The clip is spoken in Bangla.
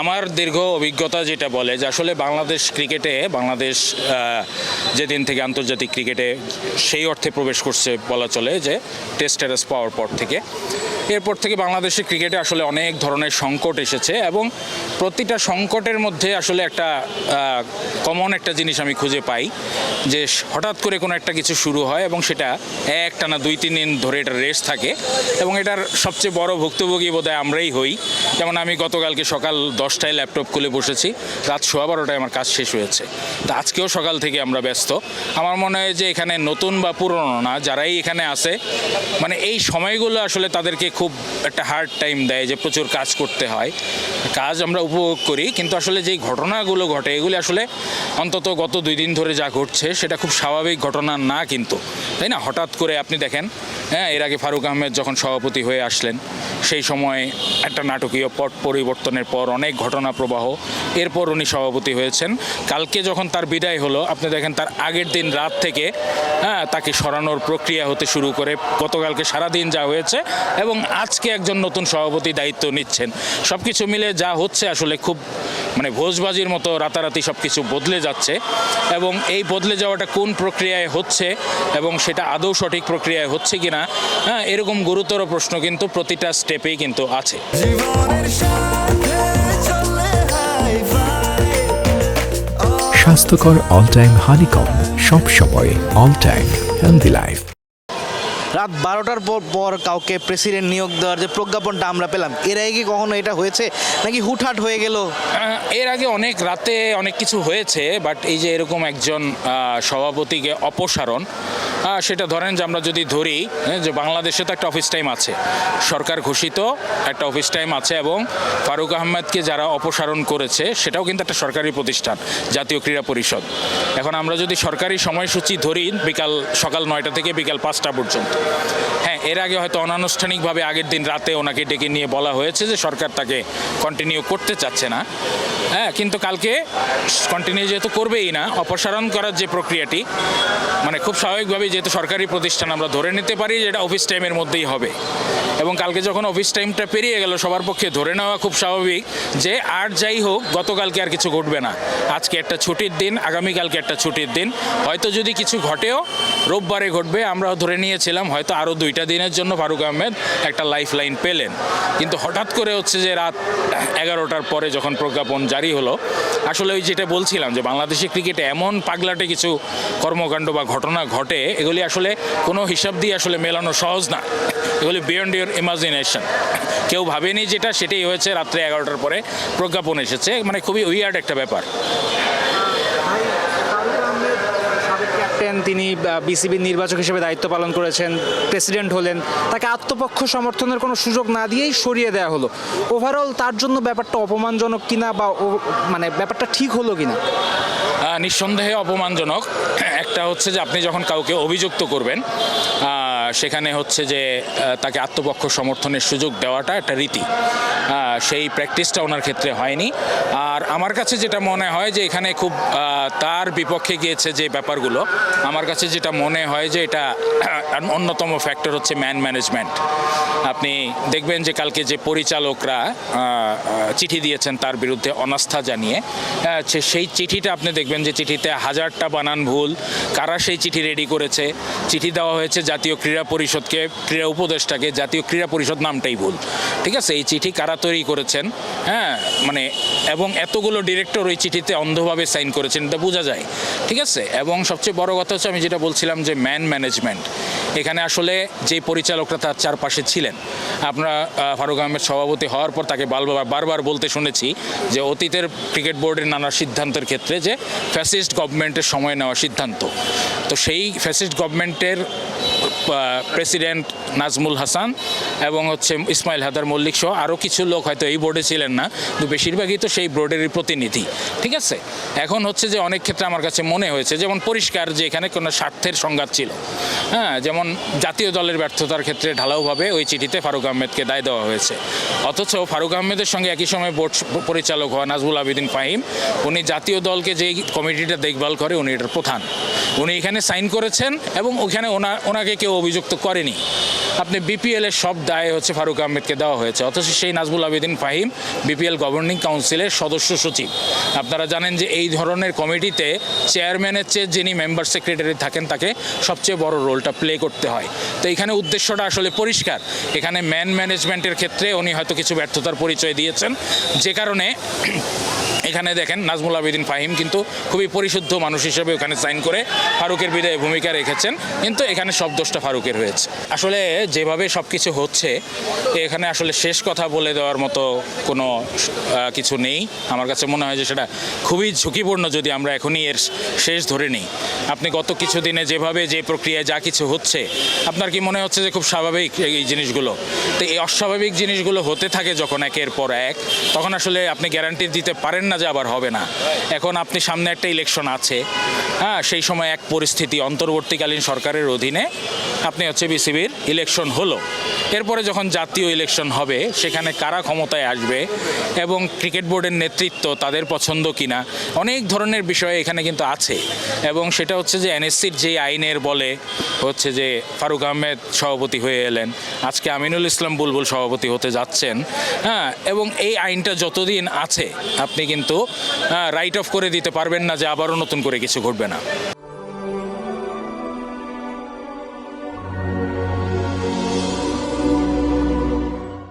আমার দীর্ঘ অভিজ্ঞতা যেটা বলে যে আসলে বাংলাদেশ ক্রিকেটে, বাংলাদেশ যেদিন থেকে আন্তর্জাতিক ক্রিকেটে সেই অর্থে প্রবেশ করছে বলা চলে যে টেস্ট স্ট্যাটাস পাওয়ার পর থেকে। এরপর থেকে বাংলাদেশের ক্রিকেটে আসলে অনেক ধরনের সংকট এসেছে এবং প্রতিটা সংকটের মধ্যে আসলে একটা কমন একটা জিনিস আমি খুঁজে পাই যে হঠাৎ করে কোনো একটা কিছু শুরু হয় এবং সেটা একটানা দুই, তিন দিন ধরে এটা রেস্ট থাকে এবং এটার সবচেয়ে বড় ভুক্তভোগী বোধহয় আমরাই হই। যেমন আমি গতকালকে সকাল দশটায় ল্যাপটপ খুলে বসেছি। রাত সোয়া বারোটায় আমার কাজ শেষ হয়েছে। তা আজকেও সকাল থেকে আমরা ব্যস্ত। আমার মনে হয় যে এখানে নতুন বা পুরনো না, যারাই এখানে আছে মানে এই সময়গুলো আসলে তাদেরকে খুব একটা হার্ড টাইম দেয় যে প্রচুর কাজ করতে হয়। কাজ আমরা উপভোগ করি, কিন্তু আসলে যেই ঘটনাগুলো ঘটে, এগুলি আসলে অন্তত গত দুই দিন ধরে যা ঘটছে, সেটা খুব স্বাভাবিক ঘটনা না কিন্তু। তাই না? হঠাৎ করে আপনি দেখেন হ্যাঁ এর আগে ফারুক আহমেদ যখন সভাপতি হয়ে আসলেন, সেই সময় একটা নাটকীয় পট পরিবর্তনের পর অনেক ঘটনা প্রবাহ, এরপর উনি সভাপতি হয়েছেন। কালকে যখন তার বিদায় হলো, আপনি দেখেন তার আগের দিন রাত থেকে হ্যাঁ তাকে সরানোর প্রক্রিয়া হতে শুরু করে গতকালকে সারাদিন যা হয়েছে এবং আজকে একজন নতুন সভাপতি দায়িত্ব নিচ্ছেন। সব কিছু মিলে যা হচ্ছে আসলে খুব মানে ভোজবাজির মতো রাতারাতি সব কিছু বদলে যাচ্ছে এবং এই বদলে যাওয়াটা কোন প্রক্রিয়ায় হচ্ছে এবং সেটা আদৌ সঠিক প্রক্রিয়ায় হচ্ছে কিনা হ্যাঁ এরকম গুরুতর প্রশ্ন কিন্তু প্রতিটা স্টেপেই কিন্তু আছে। স্বাস্থ্যকর অল টাইম হানিকম সব সময় অল টাইম হেলদি লাইফ রাত বারোটার পর পর কাউকে প্রেসিডেন্ট নিয়োগ দেওয়ার যে প্রজ্ঞাপনটা আমরা পেলাম এর আগে কখনো এটা হয়েছে? নাকি হুটহাট হয়ে গেল? এর আগে অনেক রাতে অনেক কিছু হয়েছে বাট এই যে এরকম একজন সভাপতিকে অপসারণ সেটা ধরেন যে আমরা যদি ধরি হ্যাঁ, যে বাংলাদেশে তো একটা অফিস টাইম আছে। সরকার ঘোষিত একটা অফিস টাইম আছে এবং ফারুক আহমেদকে যারা অপসারণ করেছে সেটাও কিন্তু একটা সরকারি প্রতিষ্ঠান জাতীয় ক্রীড়া পরিষদ। এখন আমরা যদি সরকারি সময়সূচি ধরি বিকাল সকাল নয়টা থেকে বিকাল পাঁচটা পর্যন্ত হ্যাঁ এর আগে হয়তো অনানুষ্ঠানিকভাবে আগের দিন রাতে ওনাকে ডেকে নিয়ে বলা হয়েছে যে সরকার তাকে কন্টিনিউ করতে চাচ্ছে না। হ্যাঁ কিন্তু কালকে কন্টিনিউ যেহেতু করবেই না, অপসারণ করার যে প্রক্রিয়াটি মানে খুব স্বাভাবিকভাবেই যেহেতু সরকারি প্রতিষ্ঠান আমরা ধরে নিতে পারি যে এটা অফিস টাইমের মধ্যেই হবে। এবং কালকে যখন অফিস টাইমটা পেরিয়ে গেল, সবার পক্ষে ধরে নেওয়া খুব স্বাভাবিক যে আর যাই হোক, গতকালকে আর কিছু ঘটবে না। আজকে একটা ছুটির দিন, আগামীকালকে একটা ছুটির দিন। হয়তো যদি কিছু ঘটেও, রোববারে ঘটবে আমরা ধরে নিয়েছিলাম হয়তো আরও দুইটা দিনের জন্য ফারুক আহমেদ একটা লাইফ লাইন পেলেন। কিন্তু হঠাৎ করে হচ্ছে যে রাত এগারোটার পরে যখন প্রজ্ঞাপন জারি হলো, আসলে ওই যেটা বলছিলাম যে বাংলাদেশি ক্রিকেটে এমন পাগলাটে কিছু কর্মকাণ্ড বা ঘটনা ঘটে, এগুলি আসলে কোনো হিসাব দিয়ে আসলে মেলানো সহজ না। এগুলি বিয়ন্ড ইউর ইমাজিনেশন কেউ ভাবেনি যেটা, সেটাই হয়েছে রাত্রে এগারোটার পরে প্রজ্ঞাপন এসেছে। মানে খুবই উইয়ার্ড একটা ব্যাপার। ক্যাপ্টেন তিনি বিসিবির নির্বাচক হিসেবে দায়িত্ব পালন করেছেন, প্রেসিডেন্ট হলেন। তাকে আত্মপক্ষ সমর্থনের কোনো সুযোগ না দিয়েই সরিয়ে দেওয়া হলো। ওভারঅল তার জন্য ব্যাপারটা অপমানজনক কিনা বা মানে ব্যাপারটা ঠিক হলো কিনা? নিঃসন্দেহে অপমানজনক। একটা হচ্ছে যে আপনি যখন কাউকে অভিযুক্ত করবেন সেখানে হচ্ছে যে তাকে আত্মপক্ষ সমর্থনের সুযোগ দেওয়াটা একটা রীতি। সেই প্র্যাকটিসটা ওনার ক্ষেত্রে হয়নি। আর আমার কাছে যেটা মনে হয় যে, এখানে খুব তার বিপক্ষে গিয়েছে যে ব্যাপারগুলো, আমার কাছে যেটা মনে হয় যে, এটা অন্যতম ফ্যাক্টর হচ্ছে ম্যান ম্যানেজমেন্ট আপনি দেখবেন যে, কালকে যে পরিচালকরা চিঠি দিয়েছেন তার বিরুদ্ধে অনাস্থা জানিয়ে সেই চিঠিটা আপনি দেখবেন যে, চিঠিতে হাজারটা বানান ভুল, কারা সেই চিঠি রেডি করেছে? চিঠি দেওয়া হয়েছে জাতীয় ক্রীড়া পরিষদকে, ক্রীড়া উপদেষ্টাকে, জাতীয় ক্রীড়া পরিষদ নামটাই ভুল। ঠিক আছে? এই চিঠি কারা তৈরি করেছেন? হ্যাঁ মানে এবং এতগুলো ডিরেক্টর ওই চিঠিতে অন্ধভাবে সাইন করেছেন, এটা বোঝা যায়। ঠিক আছে? এবং সবচেয়ে বড় কথা হচ্ছে, আমি যেটা বলছিলাম যে, ম্যান ম্যানেজমেন্ট। এখানে আসলে যে পরিচালকরা তার চারপাশে ছিলেন, আপনারা ফারুক আহমেদ সভাপতি হওয়ার পর তাকে বারবার বারবার বলতে শুনেছি যে, অতীতের ক্রিকেট বোর্ডের নানা সিদ্ধান্তের ক্ষেত্রে যে, ফ্যাসিস্ট গভর্নমেন্টের সময় নেওয়া সিদ্ধান্ত। তো সেই ফ্যাসিস্ট গভর্নমেন্টের প্রেসিডেন্ট নাজমুল হাসান এবং হচ্ছে ইসমাইল হাদার মল্লিক সহ আরও কিছু লোক হয়তো এই বোর্ডে ছিলেন না, কিন্তু বেশিরভাগই তো সেই বোর্ডেরই প্রতিনিধি। ঠিক আছে? এখন হচ্ছে যে অনেক ক্ষেত্রে আমার কাছে মনে হয়েছে, যেমন পরিষ্কার যে এখানে কোনো স্বার্থের সংঘাত ছিল। হ্যাঁ যেমন জাতীয় দলের ব্যর্থতার ক্ষেত্রে ঢালাওভাবে ওই চিঠিতে ফারুক আহমেদকে দায় দেওয়া হয়েছে। অথচ ফারুক আহমেদের সঙ্গে একই সময় বোর্ড পরিচালক হওয়া নাজবুল আবেদিন ফাহিম, উনি জাতীয় দলকে যেই কমিটিটা দেখভাল করে উনি এটার প্রধান। উনি এখানে সাইন করেছেন এবং ওখানে ওনা ওনাকে কেউ অভিযুক্ত করেনি। আপনি বিপিএল এর সব দায় হচ্ছে ফারুক আহমেদকে দেওয়া হয়েছে। অথচ সেই নাজমুল আবেদিন ফাহিম বিপিএল গভর্নিং কাউন্সিলের সদস্য সচিব। আপনারা জানেন যে এই ধরনের কমিটিতে চেয়ারম্যানের চেয়ে যিনি মেম্বার সেক্রেটারি থাকেন, তাকে সবচেয়ে বড় রোলটা প্লে করতে হয়। তো এখানে উদ্দেশ্যটা আসলে পরিষ্কার। এখানে ম্যান ম্যানেজমেন্টের ক্ষেত্রে উনি হয়তো কিছু ব্যর্থতার পরিচয় দিয়েছেন। যে কারণে এখানে দেখেন নাজমুল আবেদিন ফাহিম কিন্তু খুবই পরিশুদ্ধ মানুষ হিসেবে ওখানে সাইন করে ফারুকের বিদায় ভূমিকা রেখেছেন। কিন্তু এখানে সব দোষটা ফারুকের হয়েছে। আসলে যেভাবে সব কিছু হচ্ছে, এখানে আসলে শেষ কথা বলে দেওয়ার মতো কোনো কিছু নেই। আমার কাছে মনে হয় যে সেটা খুবই ঝুঁকিপূর্ণ যদি আমরা এখনই এর শেষ ধরে নিই। আপনি গত কিছু দিনে যেভাবে যে প্রক্রিয়ায় যা কিছু হচ্ছে, আপনার কি মনে হচ্ছে যে খুব স্বাভাবিক এই জিনিসগুলো? তো এই অস্বাভাবিক জিনিসগুলো হতে থাকে যখন একের পর এক, তখন আসলে আপনি গ্যারান্টি দিতে পারেন না যে আবার হবে না। এখন আপনি সামনে একটা ইলেকশন আছে হ্যাঁ সেই সময় এক পরিস্থিতি অন্তর্বর্তীকালীন সরকারের অধীনে আপনি হচ্ছে বিসিবির ইলেকশন হলো। এরপরে যখন জাতীয় ইলেকশন হবে, সেখানে কারা ক্ষমতায় আসবে এবং ক্রিকেট বোর্ডের নেতৃত্ব তাদের পছন্দ কিনা, অনেক ধরনের বিষয় এখানে কিন্তু আছে। এবং সেটা হচ্ছে যে এনএসসির যে আইনের বলে হচ্ছে যে ফারুক আহমেদ সভাপতি হয়ে এলেন, আজকে আমিনুল ইসলাম বুলবুল সভাপতি হতে যাচ্ছেন হ্যাঁ এবং এই আইনটা যতদিন আছে, আপনি কিন্তু রাইট অফ করে দিতে পারবেন না যে আবারও নতুন করে কিছু ঘটবে না।